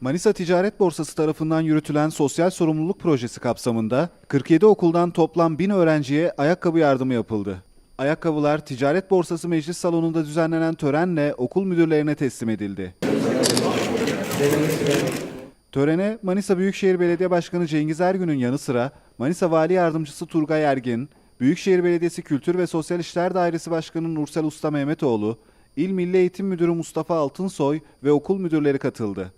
Manisa Ticaret Borsası tarafından yürütülen sosyal sorumluluk projesi kapsamında 47 okuldan toplam 1000 öğrenciye ayakkabı yardımı yapıldı. Ayakkabılar Ticaret Borsası Meclis Salonu'nda düzenlenen törenle okul müdürlerine teslim edildi. Törene Manisa Büyükşehir Belediye Başkanı Cengiz Ergün'ün yanı sıra Manisa Vali Yardımcısı Turgay Ergin, Büyükşehir Belediyesi Kültür ve Sosyal İşler Dairesi Başkanı Nursel Usta Mehmetoğlu, İl Milli Eğitim Müdürü Mustafa Altınsoy ve okul müdürleri katıldı.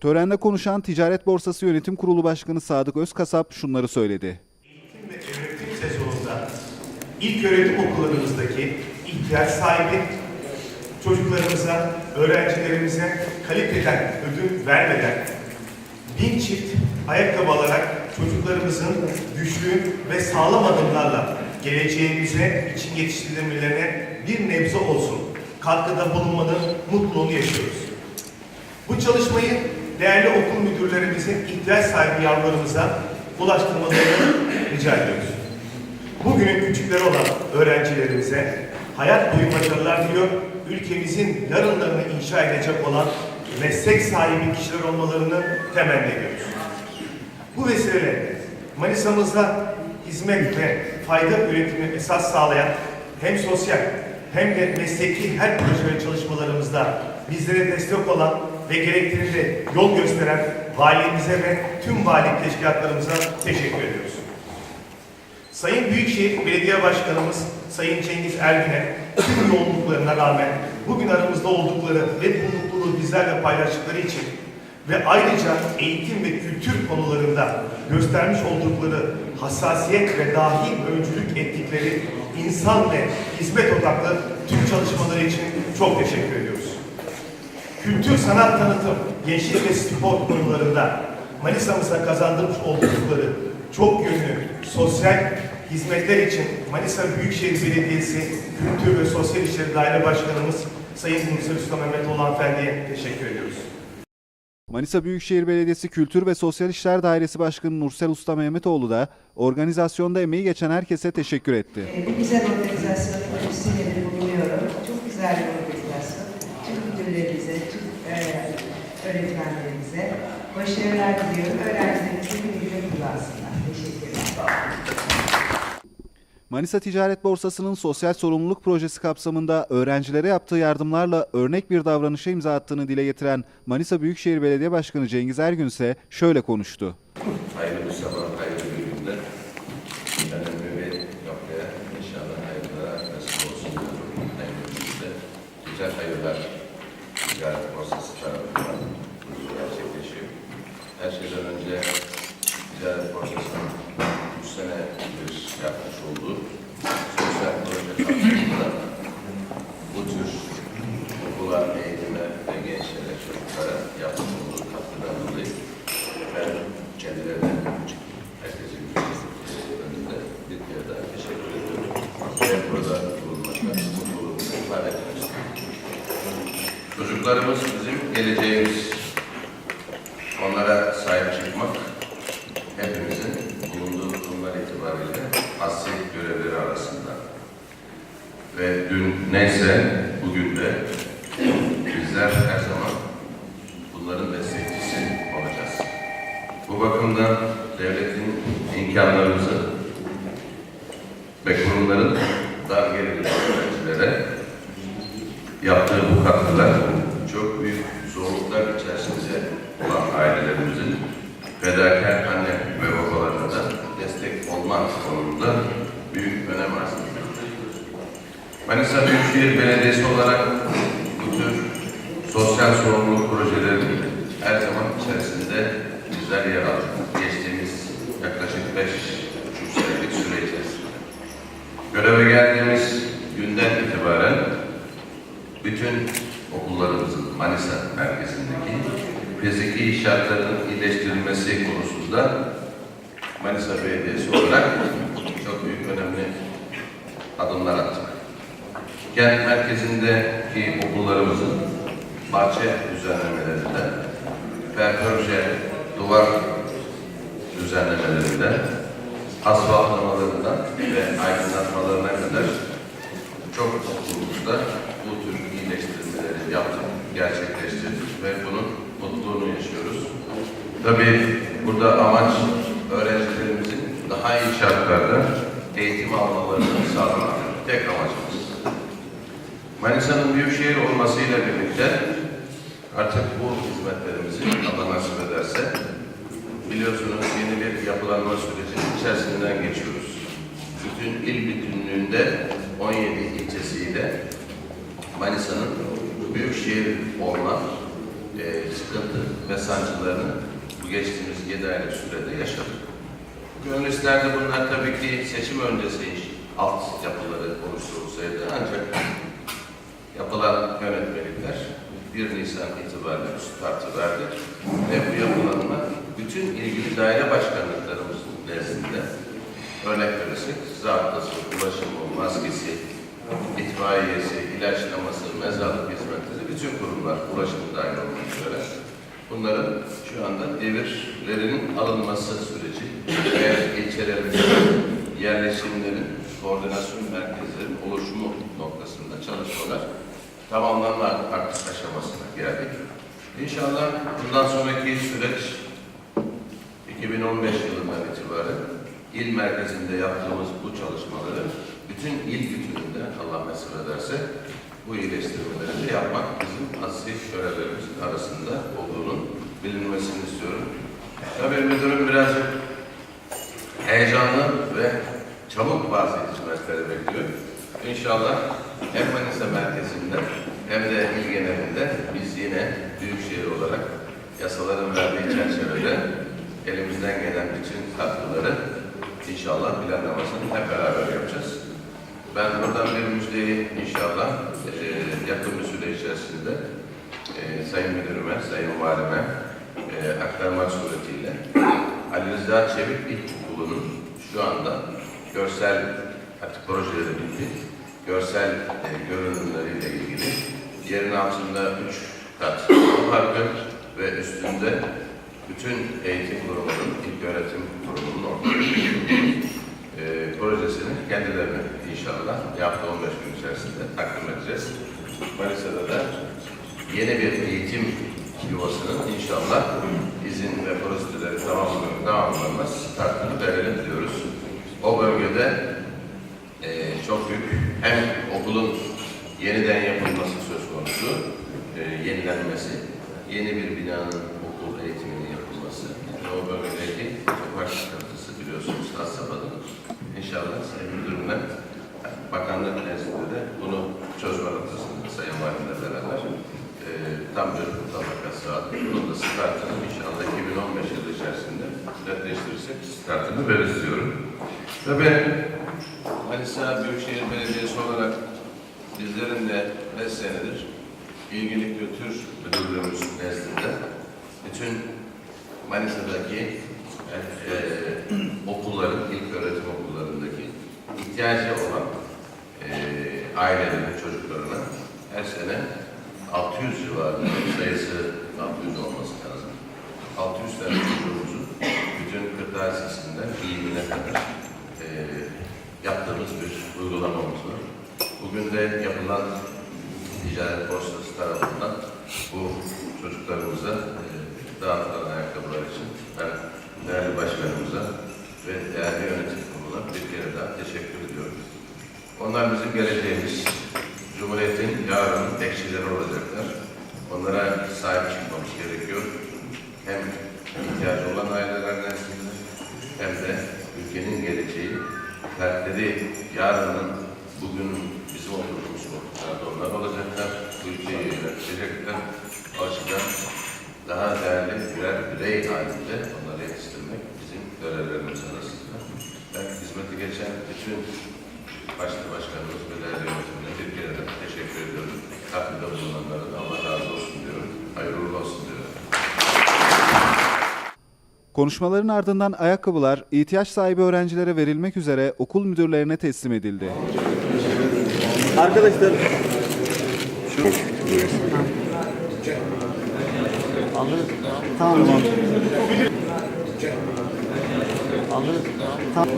Törende konuşan Ticaret Borsası Yönetim Kurulu Başkanı Sadık Özkasap şunları söyledi. Eğitim ve öğretim sezonunda ilk öğretim okullarımızdaki ihtiyaç sahibi çocuklarımıza, öğrencilerimize kaliteden ödün vermeden bin çift ayakkabı alarak çocuklarımızın güçlü ve sağlam adımlarla geleceğimize için yetiştirilmelerine bir nebze olsun katkıda bulunmanın mutluluğunu yaşıyoruz. Bu çalışmayı değerli okul müdürlerimizin ihtiyaç sahibi yavrularımıza ulaştırmalarını rica ediyoruz. Bugünün küçükleri olan öğrencilerimize hayat boyu başarılar diliyor, ülkemizin yarınlarını inşa edecek olan meslek sahibi kişiler olmalarını temenni ediyoruz. Bu vesileyle Manisa'mızda hizmet ve fayda üretimi esas sağlayan hem sosyal hem de mesleki her proje ve çalışmalarımızda bizlere destek olan ve gerektiğinde yol gösteren valimize ve tüm valilik teşkilatlarımıza teşekkür ediyoruz. Sayın Büyükşehir Belediye Başkanımız Sayın Cengiz Ergün'e tüm yoğunluklarına rağmen bugün aramızda oldukları ve bu mutluluğu bizlerle paylaştıkları için ve ayrıca eğitim ve kültür konularında göstermiş oldukları hassasiyet ve dahi öncülük ettikleri insan ve hizmet odaklı tüm çalışmaları için çok teşekkür ediyoruz. Kültür, sanat tanıtım, gençlik ve spor konularında Manisa'mıza kazandırmış oldukları çok yönlü sosyal hizmetler için Manisa Büyükşehir Belediyesi Kültür ve Sosyal İşleri Daire Başkanımız Sayın Nursel Usta Mehmetoğlu Hanımefendi'ye teşekkür ediyoruz. Manisa Büyükşehir Belediyesi Kültür ve Sosyal İşler Dairesi Başkanı Nursel Usta Mehmetoğlu da organizasyonda emeği geçen herkese teşekkür etti. Ee, Bu güzel organizasyonda üç senedir bulunuyorum. Çok güzel bir organizasyon. Tüm müdürlerimize, tüm e, öğretmenlerimize başarılar diliyorum. Öğrencilerimiz de güle kullansınlar. Teşekkür ederim. Manisa Ticaret Borsası'nın sosyal sorumluluk projesi kapsamında öğrencilere yaptığı yardımlarla örnek bir davranışa imza attığını dile getiren Manisa Büyükşehir Belediye Başkanı Cengiz Ergün ise şöyle konuştu. Hayırlı sabah, hayırlı bir günde. Önemli bir noktaya inşallah hayırlara nasip olsun diyorum. Hayırlı bir günde. Güzel hayırlar ticaret borsası tarafından gerçekleşiyor. Her şeyden önce ticaret borsasının bu sene bir yapmış olduğu sosyal proje bu tür okula, eğitime ve gençlere, çocuklara yapmış olduğu katkıdan dolayı ben kendilerine herkesin önünde bir kere daha teşekkür ediyorum. Ve burada bulunmaktan mutluluğumu ifade etmek. Çocuklarımız bizim geleceğimiz. Onlara sahip çıkmak hepimizin bulunduğu durumlar itibariyle asli görevleri arasında. Ve dün neyse bugün de bizler her zaman bunların destekçisi olacağız. Bu bakımdan devletin imkanlarımızı ve kurumların dar gelirli yaptığı bu katkılar çok büyük zorluklar içerisinde olan ailelerimizin fedakar anne ve babalarına da destek olma konumunda büyük önem arz. Manisa Büyükşehir Belediyesi olarak bu tür sosyal sorumluluk projelerinin her zaman içerisinde güzel yer aldık. Geçtiğimiz yaklaşık beş buçuk senelik süre içerisinde. Göreve geldiğimiz günden itibaren bütün okullarımızın Manisa merkezindeki fiziki şartların iyileştirilmesi konusunda Manisa Belediyesi olarak çok büyük önemli adımlar attık. Kent merkezindeki okullarımızın bahçe düzenlemelerinde, perforje duvar düzenlemelerinde, asfaltlamalarından ve aydınlatmalarına kadar çok okulumuzda bu tür iyileştirmeleri yaptık, gerçekleştirdik ve bunun mutluluğunu yaşıyoruz. Tabii burada amaç öğrencilerimizin daha iyi şartlarda eğitim almalarını sağlamak. Tek amacımız. Manisa'nın büyük şehir olmasıyla birlikte artık bu hizmetlerimizi Allah nasip ederse biliyorsunuz yeni bir yapılanma sürecinin içerisinden geçiyoruz. Bütün il bütünlüğünde 17 ilçesiyle Manisa'nın büyük şehir olma e, sıkıntı ve sancılarını bu geçtiğimiz 7 aylık sürede yaşadık. Gönüllüslerde bunlar tabii ki seçim öncesi alt yapıları oluşturulsaydı ancak yapılan yönetmelikler 1 Nisan itibariyle startı verdi bütün ilgili daire başkanlıklarımızın nezdinde örnek verirsek zabıtası, ulaşımı, maskesi, itfaiyesi, ilaçlaması, mezarlık hizmetleri bütün kurumlar ulaşım dahil olmak üzere bunların şu anda devirlerinin alınması süreci ve ilçelerimizin yerleşimlerin koordinasyon merkezlerinin oluşumu noktasında çalışmalar tamamlanma artık aşamasına geldik. İnşallah bundan sonraki süreç 2015 yılından itibaren il merkezinde yaptığımız bu çalışmaları bütün il bütününde Allah nasip ederse bu iyileştirmeleri de yapmak bizim asli görevlerimizin arasında olduğunun bilinmesini istiyorum. Tabii müdürüm birazcık heyecanlı ve çabuk bazı hizmetleri bekliyor. İnşallah hem Manisa merkezinde hem de il genelinde biz yine büyükşehir olarak yasaların verdiği çerçevede elimizden gelen bütün katkıları inşallah planlamasını hep beraber yapacağız. Ben buradan bir müjdeyi inşallah e, yakın bir süre içerisinde e, Sayın Müdürüme, Sayın Valime e, aktarmak suretiyle Ali Rıza Çevik İlkokulu'nun şu anda görsel artık projeleri bitti. Görsel e, görünümleriyle ilgili yerin altında üç kat parkı ve üstünde bütün eğitim kurumunun, ilk öğretim kurumunun ortaya e, projesini kendilerine inşallah yaptığı 15 gün içerisinde takdim edeceğiz. Manisa'da da yeni bir eğitim yuvasının inşallah izin ve prosedürleri tamamlanmaz startını verelim diyoruz. O bölgede e, çok büyük hem okulun yeniden yapılması söz konusu, e, yenilenmesi, yeni bir binanın okul eğitiminin yapılması, ve o bölgedeki sokak sıkıntısı biliyorsunuz has safhada. İnşallah Sayın Müdürümle bakanlık nezdinde de bunu çözme noktasında Sayın Valimle beraber e, tam bir mutlaka saat. Bunun da startını inşallah 2015 yılı içerisinde netleştirirsek startını veririz diyorum. Tabii Manisa Büyükşehir Belediyesi olarak bizlerin de 5 senedir ilgili kültür müdürlüğümüz nezdinde bütün Manisa'daki e, okulların, ilk öğretim okullarındaki ihtiyacı olan e, ailelerin çocuklarına her sene 600 civarında sayısı 600 olması lazım. 600 tane çocuğumuzun bütün kırtasiyesinden giyimine kadar e, yaptığımız bir uygulamamız var. Bugün de yapılan ticaret borsası tarafından bu çocuklarımıza e, dağıtılan ayakkabılar için ben değerli başkanımıza ve değerli yönetim kuruluna bir kere daha teşekkür ediyorum. Onlar bizim geleceğimiz. Cumhuriyetin yarın bekçileri olacaklar. Onlara sahip çıkmamız gerekiyor. Hem ihtiyacı olan aileler nezdinde hem de ülkenin geleceği, fertleri yarının bugün bizim oturduğumuz koltuklarda onlar olacaklar. Ülkeyi yönetecekler. O açıdan daha değerli birey halinde onları yetiştirmek bizim görevlerimiz arasında. Ben hizmeti geçen bütün başta başkanımız ve değerli yönetimine bir kere de teşekkür ediyorum. Katkıda bulunanların Allah razı olsun diyorum. Hayırlı olsun diyorum. Konuşmaların ardından ayakkabılar ihtiyaç sahibi öğrencilere verilmek üzere okul müdürlerine teslim edildi. Arkadaşlar Anladın Tamam. Anladın Tamam.